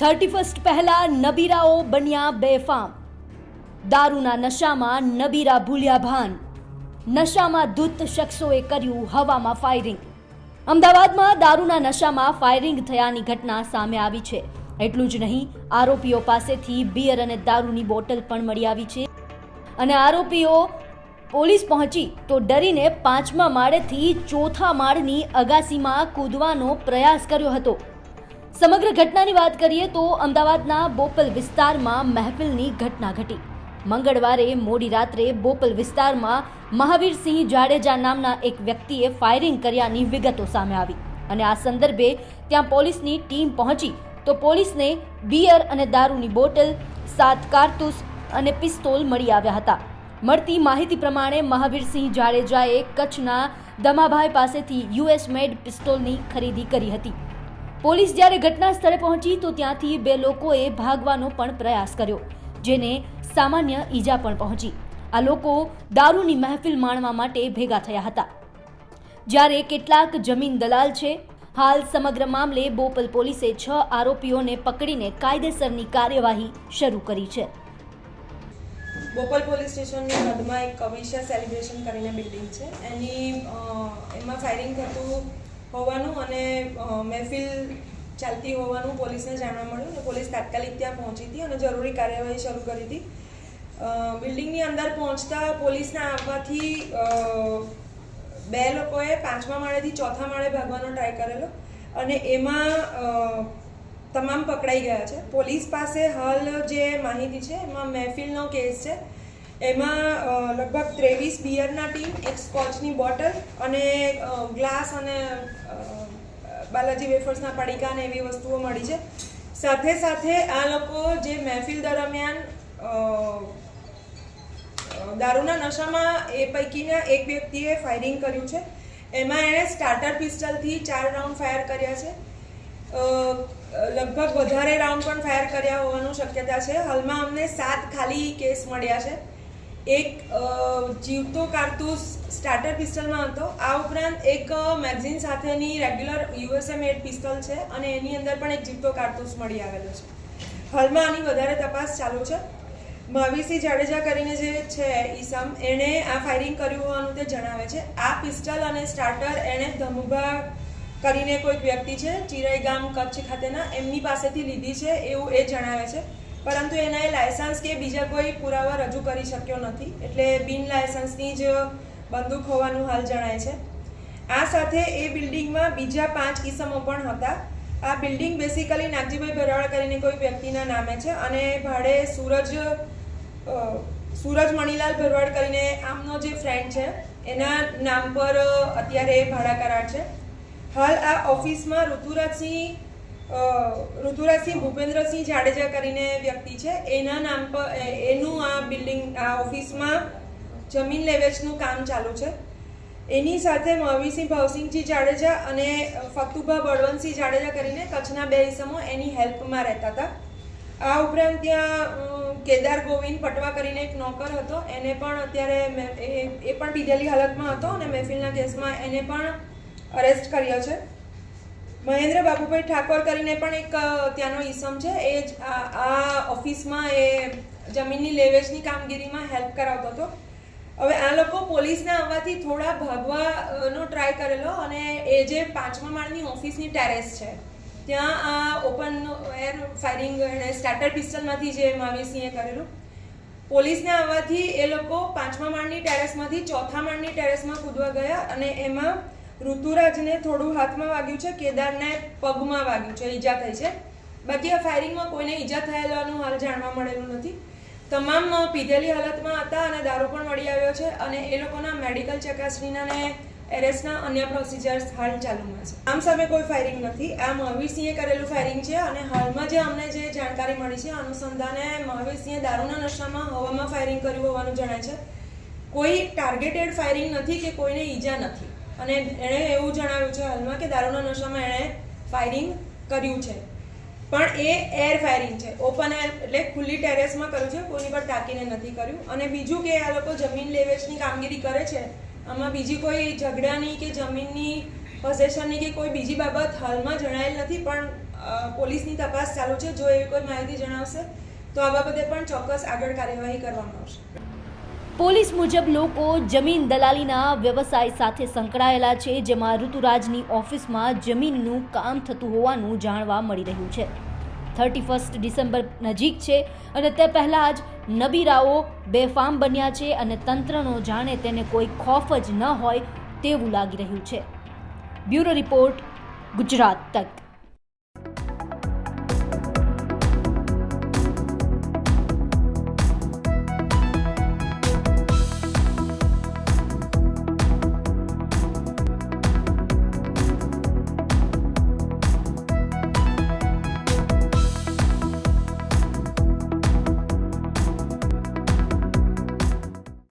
Thirty first પહેલા નબીરાઓ બન્યા બેફામ. દારૂના નશામાં નબીરા ભૂલ્યા ભાન. નશામાં ધૂત શખ્સોએ કર્યું હવામાં ફાયરિંગ અમદાવાદમાં દારૂના નશામાં ફાયરિંગ થયાની ઘટના સામે આવી છે. એટલું જ નહીં, આરોપીઓ પાસેથી બિયર અને દારૂની બોટલ પણ મળી આવી છે. અને આરોપીઓ પોલીસ પહોંચી તો ડરીને પાંચમા માળેથી ચોથા માળની અગાસીમાં કૂદવાનો પ્રયાસ કર્યો હતો. સમગ્ર ઘટનાની વાત કરીએ તો અમદાવાદના બોપલ વિસ્તારમાં મહેફિલની ઘટના ઘટી. મંગળવારે મોડી રાત્રે બોપલ વિસ્તારમાં મહાવીરસિંહ જાડેજા નામના એક વ્યક્તિએ ફાયરિંગ કર્યાની વિગતો સામે આવી અને આ સંદર્ભે ત્યાં પોલીસની ટીમ પહોંચી તો પોલીસને બિયર અને દારૂની બોટલ, સાત કારતૂસ અને પિસ્તોલ મળી આવ્યા હતા. મળતી માહિતી પ્રમાણે મહાવીરસિંહ જાડેજાએ કચ્છના દમાભાઈ પાસેથી યુએસ મેડ પિસ્તોલની ખરીદી કરી હતી. પોલીસ જ્યારે ઘટના સ્થળે પહોંચી તો ત્યાંથી બે લોકોએ ભાગવાનો પણ પ્રયાસ કર્યો, જેને સામાન્ય ઈજા પણ પહોંચી. આ લોકો દારૂની મહેફિલ માણવા માટે ભેગા થયા હતા. જ્યારે કેટલાક જમીન દલાલ છે, હાલ સમગ્ર મામલે બોપલ પોલીસે છ આરોપીઓને પકડીને કાયદેસરની કાર્યવાહી શરૂ કરી છે. બોપલ પોલીસ સ્ટેશનની હદમાં એક કવિશા સેલિબ્રેશન કરીને બિલ્ડિંગ છે. એની એમાં ફાયરિંગ થતું હોવાનું અને મહેફિલ ચાલતી હોવાનું પોલીસને જાણવા મળ્યું અને પોલીસ તાત્કાલિક ત્યાં પહોંચી હતી અને જરૂરી કાર્યવાહી શરૂ કરી હતી. બિલ્ડિંગની અંદર પહોંચતા પોલીસના આવવાથી બે લોકોએ પાંચમા માળેથી ચોથા માળે ભાગવાનો ટ્રાય કરેલો અને એમાં તમામ પકડાઈ ગયા છે. પોલીસ પાસે હાલ જે માહિતી છે, એમાં મહેફિલનો કેસ છે. એમાં લગભગ ત્રેવીસ બિયરના ટીમ એક સ્કોચની બોટલ અને ગ્લાસ અને બાલાજી વેફર્સના પડીકા અને એવી વસ્તુઓ મળી છે. સાથે સાથે આ લોકો જે મહેફિલ દરમિયાન દારૂના નશામાં એ પૈકીના એક વ્યક્તિએ ફાયરિંગ કર્યું છે. એમાં એણે સ્ટાર્ટર પિસ્ટલથી ચાર રાઉન્ડ ફાયર કર્યા છે. લગભગ વધારે રાઉન્ડ પણ ફાયર કર્યા હોવાનું શક્યતા છે. હાલમાં અમને સાત ખાલી કેસ મળ્યા છે. એક જીવતો કારતૂસ સ્ટાર્ટર પિસ્ટલમાં હતો. આ ઉપરાંત એક મેગઝીન સાથેની રેગ્યુલર યુએસએ મેડ પિસ્તોલ છે અને એની અંદર પણ એક જીવતો કારતૂસ મળી આવેલો છે. હાલમાં આની વધારે તપાસ ચાલુ છે. મહાવીરસિંહ જાડેજા કરીને જે છે ઈસમ, એણે આ ફાયરિંગ કર્યું હોવાનું તે જણાવે છે. આ પિસ્ટલ અને સ્ટાર્ટર એણે ધમુભા કરીને કોઈક વ્યક્તિ છે ચિરાઈ ગામ કચ્છ ખાતેના, એમની પાસેથી લીધી છે એવું એ જણાવે છે. પરંતુ એના એ લાયસન્સ કે બીજા કોઈ પુરાવા રજૂ કરી શક્યો નથી. એટલે બિન લાયસન્સની જ બંદૂક હોવાનું હાલ જણાય છે. આ સાથે એ બિલ્ડિંગમાં બીજા પાંચ કિસ્મો પણ હતા. આ બિલ્ડિંગ બેસિકલી નાગજીભાઈ ભરાળ કરીને કોઈ વ્યક્તિના નામે છે અને ભાડે સૂરજ સૂરજ મણીલાલ ભરવાડ કરીને આમનો જે ફ્રેન્ડ છે, એના નામ પર અત્યારે ભાડા કરાર છે. હાલ આ ઓફિસમાં ઋતુરાજસિંહ ઋતુરાજસિંહ ભૂપેન્દ્રસિંહ જાડેજા કરીને વ્યક્તિ છે. એના નામ પર એનું આ બિલ્ડિંગ, આ ઓફિસમાં જમીન લેવેચનું કામ ચાલુ છે. એની સાથે મહાવીરસિંહ ભાવસિંહજી જાડેજા અને ફતુભા બળવંતસિંહ જાડેજા કરીને કચ્છના બે ઇસમો એની હેલ્પમાં રહેતા હતા. આ ઉપરાંત ત્યાં કેદાર ગોવિંદ પટવા કરીને એક નોકર હતો. એને પણ અત્યારે એ પણ પીધેલી હાલતમાં હતો અને મહેફિલના કેસમાં એને પણ અરેસ્ટ કર્યો છે. મહેન્દ્ર બાબુભાઈ ઠાકોર કરીને પણ એક ત્યાંનો ઈસમ છે. એ જ આ- ઓફિસમાં એ જમીનની લેવેચની કામગીરીમાં હેલ્પ કરાવતો હતો. હવે આ લોકો પોલીસના આવવાથી થોડા ભાગવાનો ટ્રાય કરેલો અને એ જે પાંચમા માળની ઓફિસની ટેરેસ છે, ત્યાં આ ઓપન એર ફાયરિંગ એણે સ્ટાર્ટર પિસ્ટલમાંથી જે મહાવીરસિંહે કરેલું. પોલીસને આવવાથી એ લોકો પાંચમા માળની ટેરેસમાંથી ચોથા માળની ટેરેસમાં કૂદવા ગયા અને એમાં ઋતુરાજને થોડું હાથમાં વાગ્યું છે, કેદારને પગમાં વાગ્યું છે, ઈજા થઈ છે. બાકી આ ફાયરિંગમાં કોઈને ઈજા થયેલાનું હાલ જાણવા મળેલું નથી. તમામ પીધેલી હાલતમાં હતા અને દારૂ પણ મળી આવ્યો છે અને એ લોકોના મેડિકલ ચકાસણીના ને એરેસ્ટના અન્ય પ્રોસિજર્સ હાલ ચાલુમાં છે. આમ સામે કોઈ ફાયરિંગ નથી. આ મહાવીરસિંહે કરેલું ફાયરિંગ છે અને હાલમાં જે અમને જે જાણકારી મળી છે, અનુસંધાને મહાવીરસિંહે દારૂના નશામાં હવામાં ફાયરિંગ કર્યું હોવાનું જણાય છે. કોઈ ટાર્ગેટેડ ફાયરિંગ નથી કે કોઈને ઈજા નથી. અને એણે એવું જણાવ્યું છે હાલમાં કે દારૂના નશામાં એણે ફાયરિંગ કર્યું છે. પણ એ એર ફાયરિંગ છે. ઓપન એર એટલે ખુલ્લી ટેરેસમાં કર્યું છે, કોઈની પર તાકીને નથી કર્યું. અને બીજું કે આ લોકો જમીન લેવેચની કામગીરી કરે છે, આમાં બીજી કોઈ ઝઘડાની કે જમીનની પોઝેશનની કે કોઈ બીજી બાબત હાલમાં જણાયેલ નથી, પણ પોલીસની તપાસ ચાલુ છે. જો એવી કોઈ માહિતી જણાવશે, તો આ બાબતે પણ ચોક્કસ આગળ કાર્યવાહી કરવામાં આવશે. પોલીસ મુજબ લોકો જમીન દલાલીના વ્યવસાય સાથે સંકળાયેલા છે, જેમાં ઋતુરાજની ઓફિસમાં જમીનનું કામ થતું હોવાનું જાણવા મળી રહ્યું છે. થર્ટી ફર્સ્ટ ડિસેમ્બર નજીક છે અને તે પહેલાં જ નબીરાઓ બેફામ બન્યા છે અને તંત્રનો જાણે તેને કોઈ ખોફ જ ન હોય તેવું લાગી રહ્યું છે. બ્યુરો રિપોર્ટ, ગુજરાત તક.